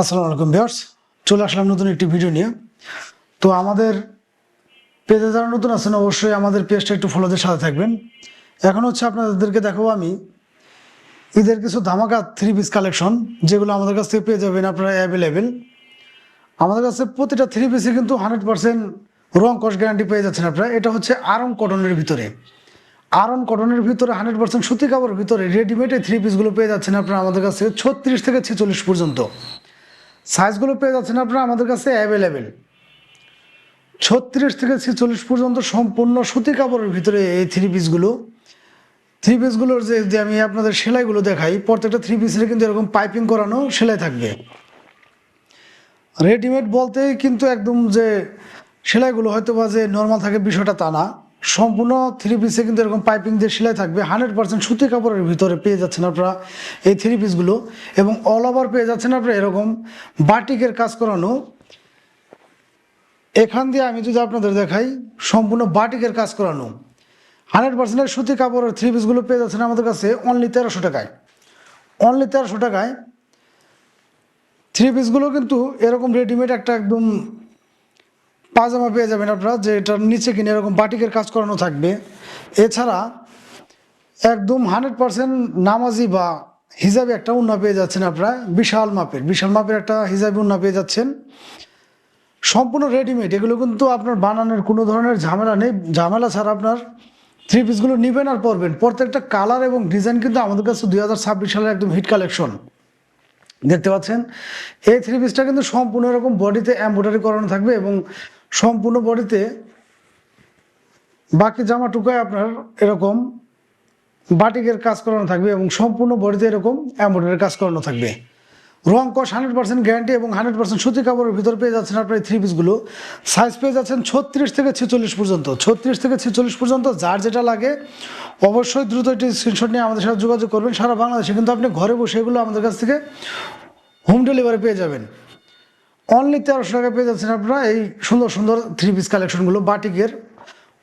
আসসালামু আলাইকুম ভিউয়ার্স, চলে আসলাম নতুন একটি ভিডিও নিয়ে। তো আমাদের পেজে যারা নতুন আছেন, অবশ্যই আমাদের পেজটা একটু ফলোদের সাথে থাকবেন। এখন হচ্ছে আপনাদেরকে দেখাবো আমি ঈদের কিছু ধামাকা থ্রি পিস কালেকশন যেগুলো আমাদের কাছ থেকে পেয়ে যাবেন আপনারা অ্যাভেলেবেল আমাদের কাছে প্রতিটা থ্রি পিসে কিন্তু হান্ড্রেড পার্সেন্ট রং কস গ্যারান্টি পেয়ে যাচ্ছেন আপনারা। এটা হচ্ছে আরং কটনের ভিতরে। আরন কটনের ভিতরে হান্ড্রেড পার্সেন্ট সুতি কাপড়ের ভিতরে রেডিমেড এই থ্রি পিসগুলো পেয়ে যাচ্ছেন আপনারা আমাদের কাছে ছত্রিশ থেকে ছেচল্লিশ পর্যন্ত। সাইজগুলো পেয়ে যাচ্ছেন আপনারা, আমাদের কাছে অ্যাভেলেবেল ছত্রিশ থেকে ছেচল্লিশ পর্যন্ত সম্পূর্ণ সুতি কাপড়ের ভিতরে এই থ্রি পিসগুলো থ্রি পিসগুলোর যে আমি আপনাদের সেলাইগুলো দেখাই, প্রত্যেকটা থ্রি পিসের কিন্তু এরকম পাইপিং করানো সেলাই থাকবে। রেডিমেড বলতে কিন্তু একদম যে, সেলাইগুলো হয়তো বা যে নর্মাল থাকে বিষয়টা তা না। সম্পূর্ণ থ্রি পিসে কিন্তু এরকম পাইপিং দিয়ে সেলাই থাকবে। হান্ড্রেড পার্সেন্ট সুতি কাপড়ের ভিতরে পেয়ে যাচ্ছেন আপনারা এই থ্রি পিসগুলো এবং অল ওভার পেয়ে যাচ্ছেন আপনারা এরকম বাটিকের কাজ করানো। এখান দিয়ে আমি যদি আপনাদের দেখাই, সম্পূর্ণ বাটিকের কাজ করানো। হান্ড্রেড পার্সেন্টের সুতি কাপড়ের থ্রি পিসগুলো পেয়ে যাচ্ছেন আমাদের কাছে অনলি তেরোশো টাকায়। অনলি তেরোশো টাকায়। থ্রি পিসগুলো কিন্তু এরকম রেডিমেড একটা একদম পাজামা পেয়ে যাবেন আপনারা, যে এটার নিচে কিনে এরকম বাটিকের কাজ করানো থাকবে। এছাড়া একদম হান্ড্রেড পার্সেন্ট নামাজি বা হিজাবি একটা উন্না পেয়ে যাচ্ছেন আপনারা, বিশাল মাপের বিশাল মাপের একটা হিজাবি উন্না পেয়ে যাচ্ছেন। সম্পূর্ণ রেডিমেড এগুলো কিন্তু আপনার বানানোর কোনো ধরনের ঝামেলা নেই, ঝামেলা ছাড়া আপনার থ্রি পিসগুলো নেবেন আর পরবেন। প্রত্যেকটা কালার এবং ডিজাইন কিন্তু আমাদের কাছে দুই হাজার ছাব্বিশ সালের একদম হিট কালেকশন দেখতে পাচ্ছেন? এই থ্রি পিসটা কিন্তু সম্পূর্ণ এরকম বডিতে এম্ব্রয়ডারি করানো থাকবে এবং সম্পূর্ণ বডিতে বাকি জামাটুকায় আপনার এরকম বাটিকের কাজ করানো থাকবে এবং সম্পূর্ণ বডিতে এরকম এম্ব্রয়ডারি কাজ করানো থাকবে। রং কস হান্ড্রেড পার্সেন্ট গ্যারান্টি এবং হান্ড্রেড পার্সেন্ট সুতি কাপড়ের ভিতর পেয়ে যাচ্ছেন আপনার এই থ্রি পিসগুলো সাইজ পেয়ে যাচ্ছেন ছত্রিশ থেকে ছেচল্লিশ পর্যন্ত। ছত্রিশ থেকে ছেচল্লিশ পর্যন্ত যার যেটা লাগে অবশ্যই দ্রুত একটি স্ক্রিনশট নিয়ে আমাদের সাথে যোগাযোগ করবেন। সারা বাংলাদেশে কিন্তু আপনি ঘরে বসে এগুলো আমাদের কাছ থেকে হোম ডেলিভারি পেয়ে যাবেন। অনলি তেরোশো টাকা পেয়ে যাচ্ছেন আপনারা এই সুন্দর সুন্দর থ্রি পিস কালেকশনগুলো বাটিকের।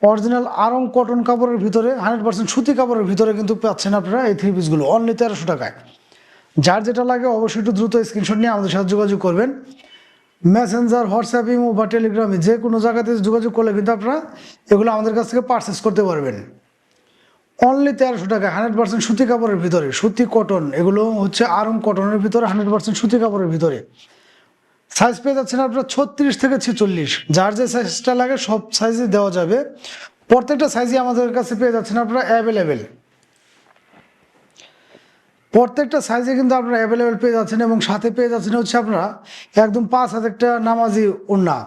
অরিজিনাল আরং কটন কাপড়ের ভিতরে হান্ড্রেড পার্সেন্ট সুতি কাপড়ের ভিতরে কিন্তু পাচ্ছেন আপনারা এই থ্রি পিসগুলো অনলি তেরোশো টাকায়। যার যেটা লাগে অবশ্যই একটু দ্রুত স্ক্রিনশট নিয়ে আমাদের সাথে যোগাযোগ করবেন। মেসেঞ্জার হোয়াটসঅ্যাপ ইমো বা টেলিগ্রামে যে কোনো জায়গাতে যোগাযোগ করলে কিন্তু আপনারা এগুলো আমাদের কাছ থেকে পারচেস করতে পারবেন। অনলি তেরোশো টাকা হান্ড্রেড পার্সেন্ট সুতি কাপড়ের ভিতরে, সুতি কটন এগুলো হচ্ছে আরং কটনের ভিতরে হান্ড্রেড পার্সেন্ট সুতি কাপড়ের ভিতরে। সাইজ পেয়ে যাচ্ছেন আপনার ছত্রিশ থেকে ছেচল্লিশ। যার যে সাইজটা লাগে, সব সাইজে দেওয়া যাবে। প্রত্যেকটা সাইজই আমাদের কাছে পেয়ে যাচ্ছেন আপনারা অ্যাভেলেবেল প্রত্যেকটা সাইজে কিন্তু আপনারা অ্যাভেলেবেল পেয়ে যাচ্ছেন এবং সাথে পেয়ে যাচ্ছেন হচ্ছে আপনারা একদম পাঁচ হাজারটা নামাজি ওন্না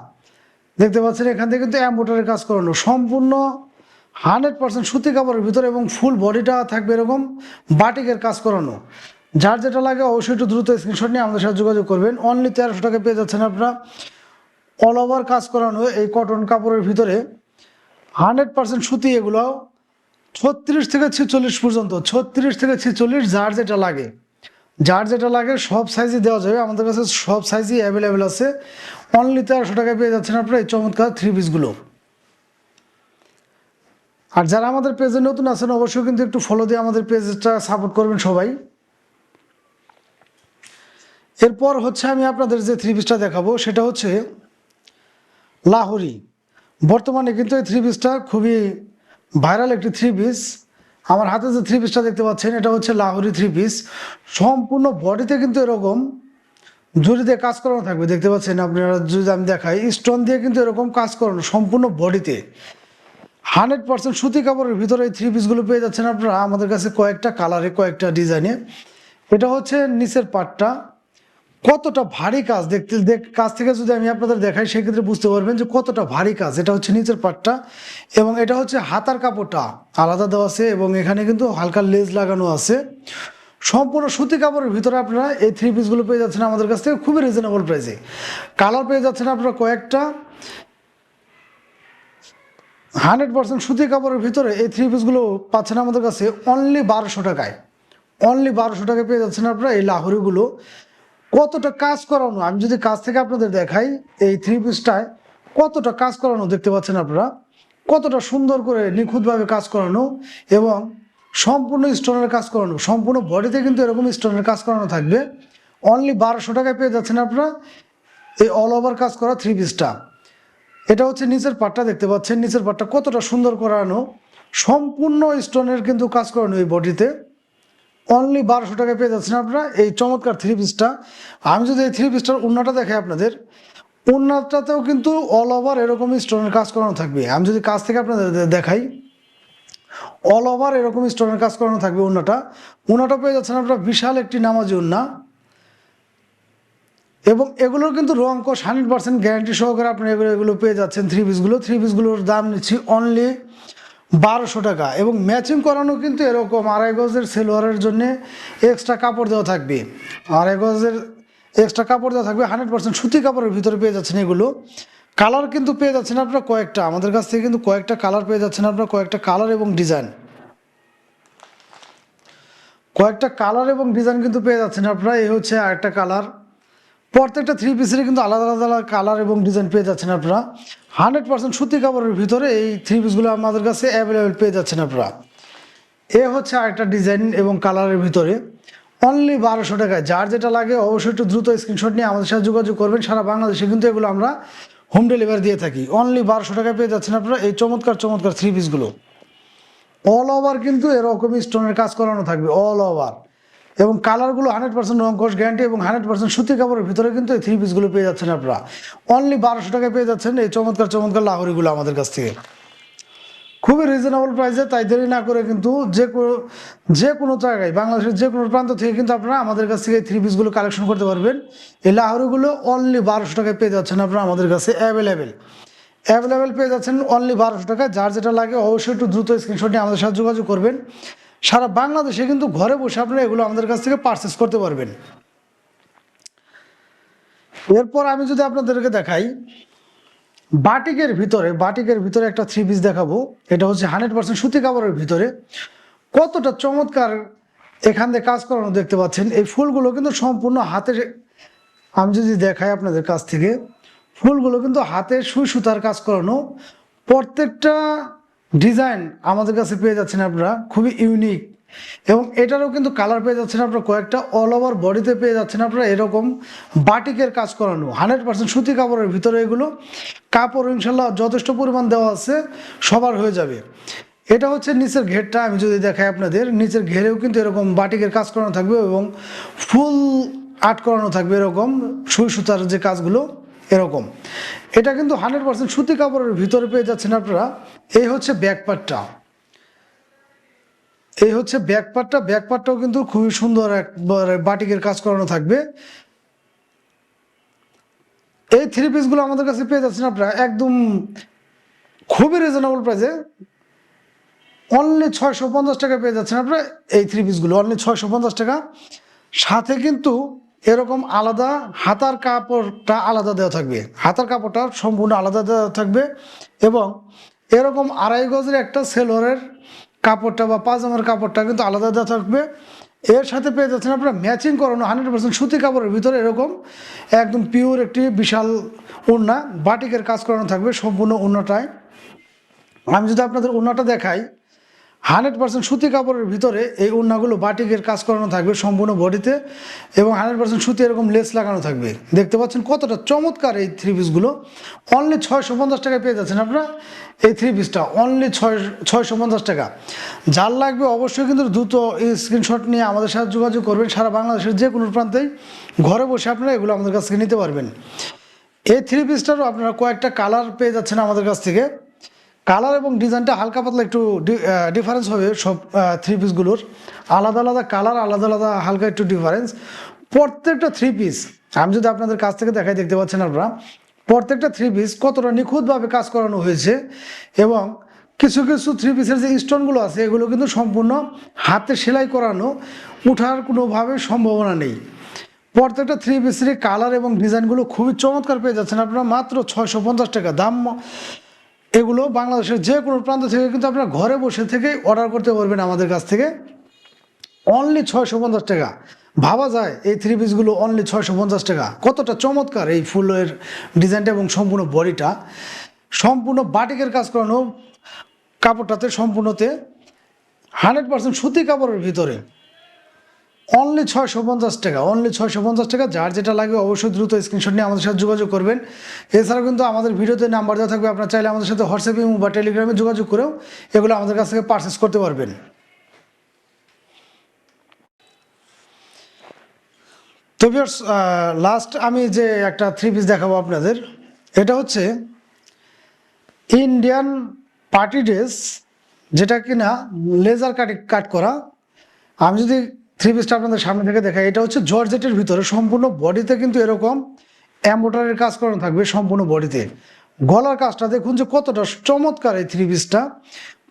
দেখতে পাচ্ছেন এখান থেকে কিন্তু অ্যাম্বোটারের কাজ করানো। সম্পূর্ণ হান্ড্রেড পার্সেন্ট সুতি কাপড়ের ভিতরে এবং ফুল বডিটা থাকবে এরকম বাটিকের কাজ করানো। যার যেটা লাগে অবশ্যই একটু দ্রুত স্ক্রিনশট নিয়ে আমাদের সাথে যোগাযোগ করবেন। অনলি তেরোশো টাকা পেয়ে যাচ্ছেন আপনারা। অল ওভার কাজ করানো এই কটন কাপড়ের ভিতরে হান্ড্রেড পার্সেন্ট সুতি এগুলো ছত্রিশ থেকে ছেচল্লিশ পর্যন্ত, ছত্রিশ থেকে ছেচল্লিশ যার যেটা লাগে। যার যেটা লাগে সব সাইজই দেওয়া যাবে। আমাদের কাছে সব সাইজই অ্যাভেলেবেল আছে। অনলি তেরোশো টাকায় পেয়ে যাচ্ছেন আপনারা এই চমৎকার থ্রি পিসগুলো আর যারা আমাদের পেজে নতুন আছেন, অবশ্যই কিন্তু একটু ফলো দিয়ে আমাদের পেজটা সাপোর্ট করবেন সবাই। এরপর হচ্ছে আমি আপনাদের যে থ্রি পিসটা দেখাবো, সেটা হচ্ছে লাহোরি। বর্তমানে কিন্তু এই থ্রি পিসটা খুবই ভাইরাল একটি থ্রি পিস আমার হাতে যে থ্রি পিসটা দেখতে পাচ্ছেন, এটা হচ্ছে লাহোরি থ্রি পিস সম্পূর্ণ বডিতে কিন্তু এরকম জুড়ি দিয়ে কাজ করানো থাকবে। দেখতে পাচ্ছেন আপনারা, যদি আমি দেখাই স্টোন দিয়ে কিন্তু এরকম কাজ করানো, সম্পূর্ণ বডিতে। হান্ড্রেড পার্সেন্ট সুতি কাপড়ের ভিতরে এই থ্রি পিসগুলো পেয়ে যাচ্ছেন আপনারা। আমাদের কাছে কয়েকটা কালারে কয়েকটা ডিজাইনে এটা হচ্ছে নিচের পাটটা কতটা ভারী কাজ দেখতে, দেখ, কাজ থেকে যদি আমি আপনাদের দেখাই, সেক্ষেত্রে বুঝতে পারবেন যে কতটা ভারী কাজ। এটা হচ্ছে নিচের পাটটা এবং এটা হচ্ছে হাতার কাপড়টা। আলাদা দেওয়া আছে এবং এখানে কিন্তু হালকা লেজ লাগানো আছে। সম্পূর্ণ সুতি কাপড়ের ভিতরে আপনারা এই থ্রি পিসগুলো পেয়ে যাচ্ছেন আমাদের কাছ থেকে খুবই রিজনেবল প্রাইসে কালার পেয়ে যাচ্ছেন আপনারা কয়েকটা। হান্ড্রেড পার্সেন্ট সুতি কাপড়ের ভিতরে এই থ্রি পিসগুলো পাচ্ছেন আমাদের কাছে অনলি বারোশো টাকায়। অনলি বারোশো টাকায় পেয়ে যাচ্ছেন আপনারা এই লাহোরিগুলো কতটা কাজ করানো, আমি যদি কাজ থেকে আপনাদের দেখাই, এই থ্রি পিসটায় কতটা কাজ করানো দেখতে পাচ্ছেন আপনারা? কতটা সুন্দর করে নিখুঁতভাবে কাজ করানো এবং সম্পূর্ণ স্টোনের কাজ করানো, সম্পূর্ণ বডিতে কিন্তু এরকম স্টোনের কাজ করানো থাকবে। অনলি বারোশো টাকায় পেয়ে যাচ্ছেন আপনারা এই অল ওভার কাজ করা থ্রি পিসটা এটা হচ্ছে নিচের পাটটা দেখতে পাচ্ছেন, নিচের পাটটা কতটা সুন্দর করানো, সম্পূর্ণ স্টোনের কিন্তু কাজ করানো এই বডিতে অনলি বারোশো টাকায় পেয়ে যাচ্ছেন আপনারা এই চমৎকার থ্রি পিসটা আমি যদি এই থ্রি পিসটার উন্নাটা দেখাই আপনাদের উন্নাটাতেও কিন্তু অল ওভার এরকম স্টোনের কাজ করানো থাকবে। আমি যদি কাজ থেকে আপনাদের দেখাই অল ওভার এরকম স্টোনের কাজ করানো থাকবে উন্নাটা উন্নাটা পেয়ে যাচ্ছেন আপনারা বিশাল একটি নামাজি উন্না এবং এগুলোর কিন্তু রং কস হান্ড্রেড পার্সেন্ট গ্যারান্টি সহকারে আপনি এগুলো এগুলো পেয়ে যাচ্ছেন থ্রি পিসগুলো থ্রি পিসগুলোর দাম নিচ্ছি অনলি বারোশো টাকা এবং ম্যাচিং করানো কিন্তু এরকম আড়াই গজের সেলোয়ারের জন্যে এক্সট্রা কাপড় দেওয়া থাকবে। আড়াই গজের এক্সট্রা কাপড় দেওয়া থাকবে হান্ড্রেড পার্সেন্ট সুতি কাপড়ের ভিতরে পেয়ে যাচ্ছেন এগুলো। কালার কিন্তু পেয়ে যাচ্ছেন আপনারা কয়েকটা, আমাদের কাছ থেকে কিন্তু কয়েকটা কালার পেয়ে যাচ্ছেন আপনারা, কয়েকটা কালার এবং ডিজাইন কয়েকটা কালার এবং ডিজাইন কিন্তু পেয়ে যাচ্ছেন আপনারা, এই হচ্ছে আরেকটা কালার প্রত্যেকটা থ্রি পিসের কিন্তু আলাদা আলাদা কালার এবং ডিজাইন পেয়ে যাচ্ছেন আপনারা। হান্ড্রেড পার্সেন্ট সুতি কাপড়ের ভিতরে এই থ্রি পিসগুলো আমাদের কাছে অ্যাভেলেবেল পেয়ে যাচ্ছেন আপনারা। এ হচ্ছে আরেকটা ডিজাইন এবং কালারের ভিতরে। অনলি বারোশো টাকায়। যার যেটা লাগে অবশ্যই একটু দ্রুত স্ক্রিনশট নিয়ে আমাদের সাথে যোগাযোগ করবেন। সারা বাংলাদেশে কিন্তু এগুলো আমরা হোম ডেলিভারি দিয়ে থাকি। অনলি বারোশো টাকায় পেয়ে যাচ্ছেন আপনারা এই চমৎকার চমৎকার থ্রি পিসগুলো অল ওভার কিন্তু এরকমই স্টোনের কাজ করানো থাকবে। অল ওভার এবং কালারগুলো হান্ড্রেড পার্সেন্ট রং কোষ গ্যারান্টি এবং হান্ড্রেড পার্সেন্ট সুতি কাপড়ের ভিতরে কিন্তু এই থ্রি পিসগুলো পেয়ে যাচ্ছেন আপনারা। অনলি বারোশো টাকায় পেয়ে যাচ্ছেন এই চমৎকার চমৎকার লাহরিগুলো আমাদের কাছ থেকে। খুবই রিজনেবল প্রাইসে তাই দেরি না করে কিন্তু যে কোনো যে কোনো জায়গায়, বাংলাদেশের যে কোনো প্রান্ত থেকে কিন্তু আপনারা আমাদের কাছ থেকে থ্রি পিসগুলো কালেকশন করতে পারবেন। এই লাহরিগুলো অনলি বারোশো টাকায় পেয়ে যাচ্ছেন আপনারা আমাদের কাছে অ্যাভেলেবেল অ্যাভেলেবেল পেয়ে যাচ্ছেন অনলি বারোশো টাকা যার যেটা লাগে অবশ্যই একটু দ্রুত স্ক্রিনশট নিয়ে আমাদের সাথে যোগাযোগ করবেন। সারা বাংলাদেশে কিন্তু ঘরে বসে আপনারা এগুলো আমাদের কাছ থেকে পারচেস করতে পারবেন। এরপর আমি যদি আপনাদেরকে দেখাই, বাটিকের ভিতরে বাটিকের ভিতরে একটা থ্রি পিস দেখাবো। এটা হচ্ছে হান্ড্রেড পার্সেন্ট সুতি কাপড়ের ভিতরে। কতটা চমৎকার এখান থেকে কাজ করানো দেখতে পাচ্ছেন। এই ফুলগুলো কিন্তু সম্পূর্ণ হাতের আমি যদি দেখাই আপনাদের কাছ থেকে, ফুলগুলো কিন্তু হাতে সুই সুতার কাজ করানো। প্রত্যেকটা ডিজাইন আমাদের কাছে পেয়ে যাচ্ছেন আপনারা, খুবই ইউনিক। এবং এটারও কিন্তু কালার পেয়ে যাচ্ছেন আপনারা, কয়েকটা অল ওভার বডিতে পেয়ে যাচ্ছেন আপনারা, এরকম বাটিকের কাজ করানো হান্ড্রেড পার্সেন্ট সুতি কাপড়ের ভিতরে এগুলো। কাপড় ইনশাল্লাহ যথেষ্ট পরিমাণ দেওয়া আছে, সবার হয়ে যাবে। এটা হচ্ছে নিচের ঘেরটা, আমি যদি দেখাই আপনাদের, নিচের ঘেরেও কিন্তু এরকম বাটিকের কাজ করানো থাকবে এবং ফুল আর্ট করানো থাকবে এরকম, সুই সুতার যে কাজগুলো। এরকম। এটা কিন্তু হান্ড্রেড পার্সেন্ট সুতি কাপড়ের ভিতরে পেয়ে যাচ্ছেন আপনারা। এই হচ্ছে ব্যাক পার্টটা। এই হচ্ছে ব্যাক পার্টটা। ব্যাক পার্টটাও কিন্তু খুবই সুন্দর একবারে বাটিকের কাজ করানো থাকবে। এই থ্রি পিসগুলো আমাদের কাছে পেয়ে যাচ্ছেন আপনারা একদম খুবই রিজনেবল প্রাইসে অনলি ছয়শো পঞ্চাশ টাকা পেয়ে যাচ্ছেন আপনারা এই থ্রি পিসগুলো অনলি ছয়শো পঞ্চাশ টাকা। সাথে কিন্তু এরকম আলাদা হাতার কাপড়টা আলাদা দেওয়া থাকবে। হাতার কাপড়টা সম্পূর্ণ আলাদা দেওয়া থাকবে এবং এরকম আড়াই গজের একটা সেলোয়ারের কাপড়টা বা পাজামার কাপড়টা কিন্তু আলাদা দেওয়া থাকবে। এর সাথে পেয়ে যাচ্ছেন আপনারা ম্যাচিং করানো হান্ড্রেড পার্সেন্ট সুতি কাপড়ের ভিতরে এরকম একদম পিওর একটি বিশাল ওড়না, বাটিকের কাজ করানো থাকবে সম্পূর্ণ ওড়নাটায়। আমি যদি আপনাদের ওড়নাটা দেখাই হান্ড্রেড পার্সেন্ট সুতি কাপড়ের ভিতরে এই ওড়নাগুলো বাটিকের কাজ করানো থাকবে সম্পূর্ণ বডিতে এবং হান্ড্রেড পার্সেন্ট সুতি এরকম লেস লাগানো থাকবে। দেখতে পাচ্ছেন কতটা চমৎকার এই থ্রি পিসগুলো অনলি ছয়শো পঞ্চাশ টাকায় পেয়ে যাচ্ছেন আপনারা এই থ্রি পিসটা অনলি ছয় ছয়শো পঞ্চাশ টাকা। যার লাগবে অবশ্যই কিন্তু দ্রুত এই স্ক্রিনশট নিয়ে আমাদের সাথে যোগাযোগ করবেন। সারা বাংলাদেশের যে কোনো প্রান্তেই ঘরে বসে আপনারা এগুলো আমাদের কাছ থেকে নিতে পারবেন। এই থ্রি পিসটারও আপনারা কয়েকটা কালার পেয়ে যাচ্ছেন আমাদের কাছ থেকে। কালার এবং ডিজাইনটা হালকা পাতলা একটু ডিফারেন্স হবে সব থ্রি পিসগুলোর আলাদা আলাদা কালার, আলাদা আলাদা হালকা একটু ডিফারেন্স প্রত্যেকটা থ্রি পিস আমি যদি আপনাদের কাছ থেকে দেখাই, দেখতে পাচ্ছেন আপনারা, প্রত্যেকটা থ্রি পিস কতটা নিখুঁতভাবে কাজ করানো হয়েছে এবং কিছু কিছু থ্রি পিসের যে স্টোনগুলো আছে, এগুলো কিন্তু সম্পূর্ণ হাতে সেলাই করানো, উঠার কোনোভাবে সম্ভাবনা নেই। প্রত্যেকটা থ্রি পিসের কালার এবং ডিজাইনগুলো খুবই চমৎকার পেয়ে যাচ্ছেন আপনারা, মাত্র ছয়শো পঞ্চাশ টাকা। দাম এগুলো বাংলাদেশের যে কোনো প্রান্ত থেকে কিন্তু আপনারা ঘরে বসে থেকেই অর্ডার করতে পারবেন আমাদের কাছ থেকে। অনলি ছয়শো পঞ্চাশ টাকা। ভাবা যায় এই থ্রি পিসগুলো অনলি ছয়শো পঞ্চাশ টাকা। কতটা চমৎকার এই ফুলের ডিজাইনটা এবং সম্পূর্ণ বডিটা। সম্পূর্ণ বাটিকের কাজ করানো কাপড়টাতে সম্পূর্ণতে হান্ড্রেড পার্সেন্ট সুতি কাপড়ের ভিতরে। অনলি ছয়শো পঞ্চাশ টাকা অনলি ছয়শো পঞ্চাশ টাকা। যার যেটা লাগবে অবশ্যই দ্রুত স্ক্রিনশট নিয়ে আমাদের সাথে যোগাযোগ করবেন। এছাড়াও কিন্তু আমাদের ভিডিওতে নাম্বার দেওয়া থাকবে, আপনার চাইলে আমাদের সাথে হোয়াটসঅ্যাপে বা টেলিগ্রামে যোগাযোগ করেও এগুলো আমাদের কাছ থেকে পারচেস করতে পারবেন। তো ভিউয়ার্স লাস্ট আমি যে একটা থ্রি পিস দেখাবো আপনাদের, এটা হচ্ছে ইন্ডিয়ান পার্টি ড্রেস যেটা কিনা লেজার কাটি কাট করা। আমি যদি থ্রি পিসটা আপনাদের সামনে থেকে দেখাই। এটা হচ্ছে জর্জেটের ভিতরে সম্পূর্ণ বডিতে কিন্তু এরকম অ্যাম্বোটারের কাজ করানো থাকবে সম্পূর্ণ বডিতে। গলার কাজটা দেখুন যে কতটা চমৎকার এই থ্রি পিসটা।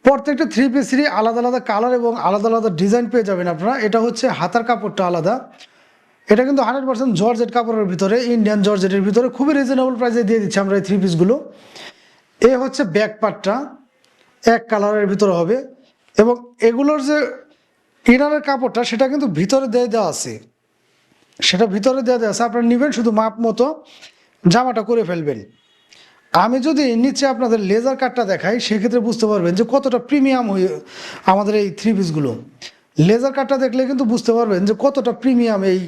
প্রত্যেকটা থ্রি পিসেরই আলাদা আলাদা কালার এবং আলাদা আলাদা ডিজাইন পেয়ে যাবেন আপনারা। এটা হচ্ছে হাতার কাপড়টা আলাদা। এটা কিন্তু হান্ড্রেড পার্সেন্ট জর্জেট কাপড়ের ভিতরে, ইন্ডিয়ান জর্জেটের ভিতরে। খুবই রিজনেবল প্রাইসে দিয়ে দিচ্ছি আমরা এই থ্রি পিসগুলো। এ হচ্ছে ব্যাক পার্টটা, এক কালারের ভিতরে হবে। এবং এগুলোর যে ইনারের কাপড়টা সেটা কিন্তু ভিতরে দিয়ে দেওয়া আছে। সেটা ভিতরে দেওয়া দেওয়া আছে। আপনারা নেবেন শুধু মাপ মতো জামাটা করে ফেলবেন। আমি যদি নিচে আপনাদের লেজার কাটটা দেখাই, সেক্ষেত্রে বুঝতে পারবেন যে কতটা প্রিমিয়াম হয়ে আমাদের এই থ্রি পিসগুলো লেজার কাটটা দেখলে কিন্তু বুঝতে পারবেন যে কতটা প্রিমিয়াম এই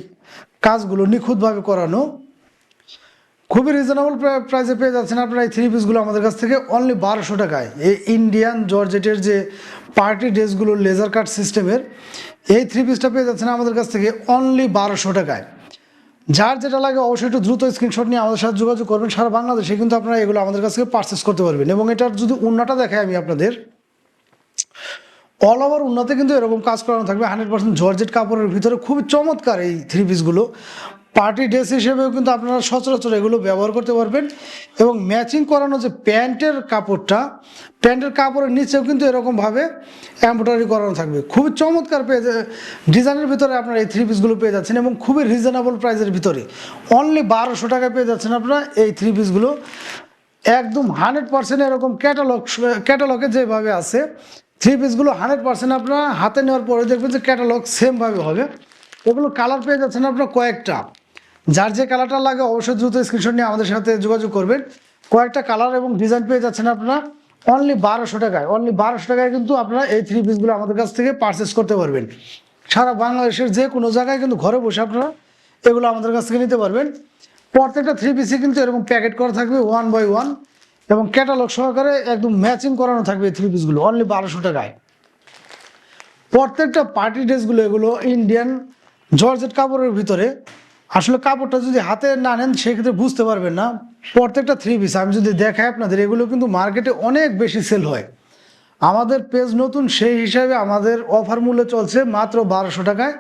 কাজগুলো নিখুঁতভাবে করানো খুবই রিজনেবল প্রাইসে পেয়ে যাচ্ছেন আপনারা এই থ্রি পিসগুলো আমাদের কাছ থেকে অনলি বারোশো টাকায়। এই ইন্ডিয়ান জর্জেটের যে পার্টি ড্রেসগুলো লেজার কাট সিস্টেমের এই থ্রি পিসটা পেয়ে যাচ্ছেন আমাদের কাছ থেকে অনলি বারোশো টাকায়। যার যেটা লাগে অবশ্যই একটু দ্রুত স্ক্রিনশট নিয়ে আমাদের সাথে যোগাযোগ করবেন। সারা বাংলাদেশে কিন্তু আপনারা এগুলো আমাদের কাছ থেকে পারচেস করতে পারবেন এবং এটার যদি উন্নাটা দেখাই আমি আপনাদের অল ওভার উন্নতে কিন্তু এরকম কাজ করানো থাকবে। হান্ড্রেড পার্সেন্ট জর্জেট কাপড়ের ভিতরে খুবই চমৎকার এই থ্রি পিসগুলো পার্টি ড্রেস হিসেবেও কিন্তু আপনারা সচরাচর এগুলো ব্যবহার করতে পারবেন। এবং ম্যাচিং করানো যে প্যান্টের কাপড়টা, প্যান্টের কাপড়ের নিচেও কিন্তু এরকমভাবে এম্ব্রয়ডারি করানো থাকবে। খুবই চমৎকার পেয়ে ডিজাইনের ভিতরে আপনারা এই থ্রি পিসগুলো পেয়ে যাচ্ছেন এবং খুবই রিজনেবল প্রাইসের ভিতরে। অনলি বারোশো টাকায় পেয়ে যাচ্ছেন আপনারা এই থ্রি পিসগুলো একদম হান্ড্রেড পার্সেন্ট এরকম ক্যাটালগ ক্যাটালগে যেভাবে আছে থ্রি পিসগুলো হান্ড্রেড পার্সেন্ট আপনারা হাতে নেওয়ার পরে দেখবেন যে ক্যাটালগ সেমভাবে হবে। এগুলো কালার পেয়ে যাচ্ছেন আপনার কয়েকটা। যার যে কালারটা লাগে অবশ্যই দ্রুত স্ক্রিনশট নিয়ে আমাদের সাথে যোগাযোগ করবেন। কয়েকটা কালার এবং ডিজাইন পেয়ে যাচ্ছেন আপনারা। অনলি বারোশো টাকায় অনলি বারোশো টাকায় কিন্তু আপনারা এই থ্রি পিসগুলো আমাদের কাছ থেকে পারচেস করতে পারবেন। সারা বাংলাদেশের যে কোনো জায়গায় কিন্তু ঘরে বসে আপনারা এগুলো আমাদের কাছ থেকে নিতে পারবেন। প্রত্যেকটা থ্রি পিসে কিন্তু এরকম প্যাকেট করা থাকবে ওয়ান বাই ওয়ান এবং ক্যাটালগ সহকারে একদম ম্যাচিং করানো থাকবে এই থ্রি পিসগুলো অনলি বারোশো টাকায়। প্রত্যেকটা পার্টি ড্রেসগুলো এগুলো ইন্ডিয়ান জর্জেট কাপড়ের ভিতরে আসলে কাপড়টা যদি হাতে না নেন, সেক্ষেত্রে বুঝতে পারবেন না। প্রত্যেকটা থ্রি পিস আমি যদি দেখাই আপনাদের, এগুলো কিন্তু মার্কেটে অনেক বেশি সেল হয়। আমাদের পেজ নতুন, সেই হিসাবে আমাদের অফার মূল্য চলছে মাত্র বারোশো টাকায়।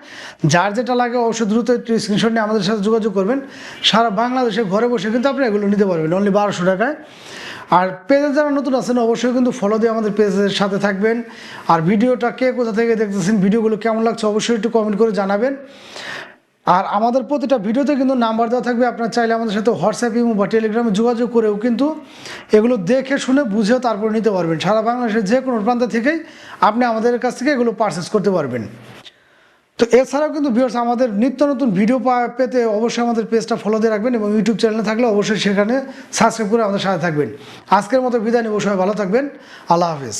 যার যেটা লাগে অবশ্যই দ্রুত একটু স্ক্রিনশট নিয়ে আমাদের সাথে যোগাযোগ করবেন। সারা বাংলাদেশে ঘরে বসে কিন্তু আপনি এগুলো নিতে পারবেন অনলি বারোশো টাকায়। আর পেজে যারা নতুন আছেন, অবশ্যই কিন্তু ফলো দিয়ে আমাদের পেজের সাথে থাকবেন। আর ভিডিওটা কে কোথা থেকে দেখতেছেন, ভিডিওগুলো কেমন লাগছে, অবশ্যই একটু কমেন্ট করে জানাবেন। আর আমাদের প্রতিটা ভিডিওতে কিন্তু নাম্বার দেওয়া থাকবে। আপনার চাইলে আমাদের সাথে হোয়াটসঅ্যাপ ইমো বা টেলিগ্রামে যোগাযোগ করেও কিন্তু এগুলো দেখে শুনে বুঝেও তারপর নিতে পারবেন। সারা বাংলাদেশের যে কোনো প্রান্ত থেকেই আপনি আমাদের কাছ থেকে এগুলো পারচেস করতে পারবেন। তো এছাড়াও কিন্তু ভিউয়ার্স আমাদের নিত্য নতুন ভিডিও পেতে অবশ্যই আমাদের পেজটা ফলো দিয়ে রাখবেন এবং ইউটিউব চ্যানেলে থাকলে অবশ্যই সেখানে সাবস্ক্রাইব করে আমাদের সাথে থাকবেন। আজকের মতো বিদায় নেব, সবাই ভালো থাকবেন। আল্লাহ হাফিজ।